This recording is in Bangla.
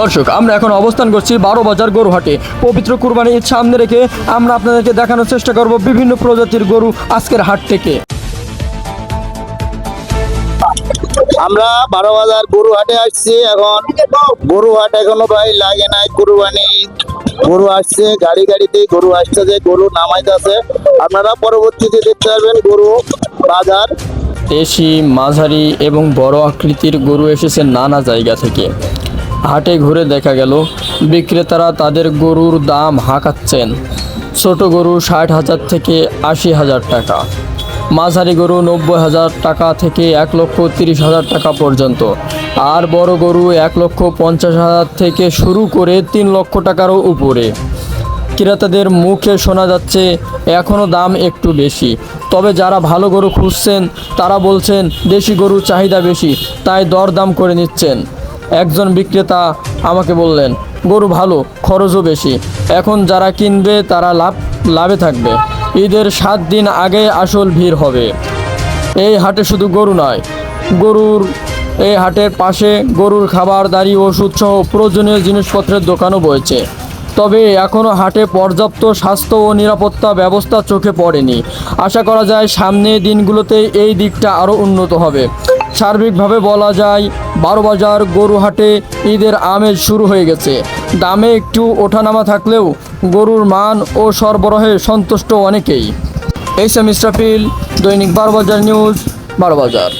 দর্শক আমরা এখন অবস্থান করছি বারো বাজার গরুহাটে। পবিত্র কুরবানি ঈদ সামনে রেখে আমরা আপনাদেরকে দেখানোর চেষ্টা করব বিভিন্ন প্রজাতির গরু আজকের হাট থেকে। আমরা বারো বাজার গরু হাটে আসছি এখন গরু হাট এখনও ভাই লাগে নাই কুরবানি। গরু আসছে গাড়ি গাড়িতে গরু আসতেছে গরু নামাইতেছে। আপনারা পরবর্তীতে দেখতে পারবেন গরু বাজার। দেশি মাঝারি এবং বড় আকৃতির গরু এসেছে নানা জায়গা থেকে। হাটে ঘুরে দেখা গেল, বিক্রেতারা তাদের গরুর দাম হাঁকাচ্ছেন। ছোট গরু ষাট হাজার থেকে আশি হাজার টাকা, মাঝারি গরু নব্বই হাজার টাকা থেকে এক লক্ষ তিরিশ হাজার টাকা পর্যন্ত, আর বড় গরু এক লক্ষ পঞ্চাশ হাজার থেকে শুরু করে তিন লক্ষ টাকারও উপরে। ক্রেতাদের মুখে শোনা যাচ্ছে এখনও দাম একটু বেশি। তবে যারা ভালো গরু খুঁজছেন, তারা বলছেন, দেশি গরুর চাহিদা বেশি, তাই দরদাম করে নিচ্ছেন। একজন বিক্রেতা আমাকে বললেন, গরু ভালো, খরচও বেশি। এখন যারা কিনবে তারা লাভ, লাভে থাকবে। ঈদের সাত দিন আগে আসল ভিড় হবে। এই হাটে শুধু গরু নয়, গরুর, এই হাটের পাশে গরুর খাবার, দাড়ি, ওষুধ সহ প্রয়োজনীয় জিনিসপত্রের দোকানও বয়েছে তবে এখনও হাটে পর্যাপ্ত স্বাস্থ্য ও নিরাপত্তা ব্যবস্থা চোখে পড়েনি। আশা করা যায় সামনের দিনগুলোতে এই দিকটা আরও উন্নত হবে। সার্বিকভাবে বলা যায় বারো বাজার গরু হাটে ঈদের আমেজ শুরু হয়ে গেছে। দামে একটু ওঠানামা থাকলেও গরুর মান ও সরবরাহে সন্তুষ্ট অনেকেই। এই সেমিস্টারফিল দৈনিক বারো বাজার নিউজ বারো বাজার